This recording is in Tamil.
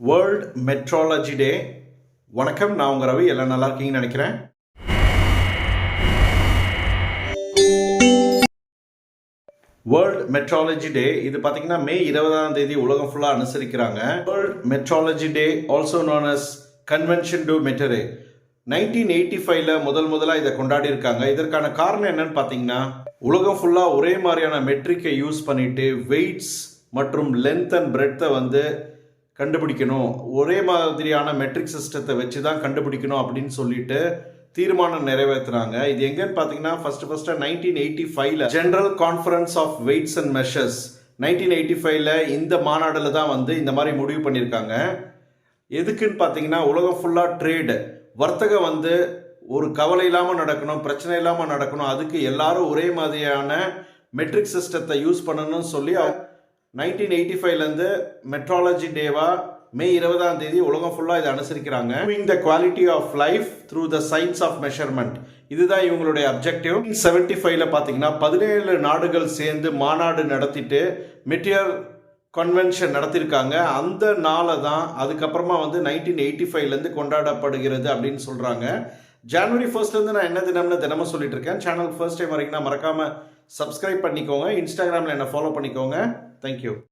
வேர்ல்ட் மெட்ராலஜி டே வணக்கம் நான் உங்கள் ரவி. எல்லாம் நல்லா இருக்கீங்கன்னு நினைக்கிறேன். வேர்ல்ட் மெட்ராலஜி டே இது பார்த்தீங்கன்னா மே இருபதாம் தேதி உலகம் ஃபுல்லாக அனுசரிக்கிறாங்க. World metrology day also known as convention du metre nineteen eighty ஃபைவ்ல முதல் முதலாக இதை கொண்டாடி இருக்காங்க. இதற்கான காரணம் என்னன்னு பார்த்தீங்கன்னா உலகம் ஃபுல்லாக ஒரே மாதிரியான மெட்ரிக்கை யூஸ் பண்ணிட்டு வெயிட்ஸ் மற்றும் லென்த் அண்ட் பிரெட்டை வந்து கண்டுபிடிக்கணும். ஒரே மாதிரியான மெட்ரிக் சிஸ்டத்தை வச்சு தான் கண்டுபிடிக்கணும் அப்படின்னு சொல்லிட்டு தீர்மானம் நிறைவேற்றுறாங்க இது எங்கன்னு பார்த்தீங்கன்னா ஃபர்ஸ்ட் ஃபர்ஸ்ட் நைன்டீன் எயிட்டி ஃபைவ்ல general conference of weights and measures nineteen eighty ஃபைவ்ல இந்த மாநாடில் தான் வந்து இந்த மாதிரி முடிவு பண்ணியிருக்காங்க. எதுக்குன்னு பார்த்தீங்கன்னா உலகம் ஃபுல்லாக ட்ரேடு வர்த்தகம் வந்து ஒரு கவலை இல்லாமல் நடக்கணும் பிரச்சனை இல்லாமல் நடக்கணும். அதுக்கு எல்லாரும் ஒரே மாதிரியான மெட்ரிக் சிஸ்டத்தை யூஸ் பண்ணணும்னு சொல்லி நைன்டீன் எயிட்டி ஃபைவ்லேருந்து மெட்ராலஜி டேவா மே இருபதாம் தேதி உலகம் ஃபுல்லாக இதை அனுசரிக்கிறாங்க. The quality of life through the science of measurement இதுதான் இவங்களுடைய அப்ஜெக்டிவ் செவன்ட்டி ஃபைவ்ல பார்த்தீங்கன்னா பதினேழு நாடுகள் சேர்ந்து மாநாடு நடத்திட்டு மெட்டியர் கன்வென்ஷன் நடத்தியிருக்காங்க அந்த நாளை தான் அதுக்கப்புறமா வந்து நைன்டீன் எயிட்டி ஃபைவ்லேருந்து கொண்டாடப்படுகிறது அப்படின்னு சொல்கிறாங்க ஜனவரி ஃபர்ஸ்ட்லேருந்து நான் என்ன தினம்னு தினமும் சொல்லிட்டு இருக்கேன். சேனல் ஃபர்ஸ்ட் டைம் வரைக்கும் நான் மறக்காமல் சப்ஸ்கிரைப் பண்ணிக்கோங்க இன்ஸ்டாகிராமில் என்னை ஃபாலோ பண்ணிக்கோங்க. Thank you.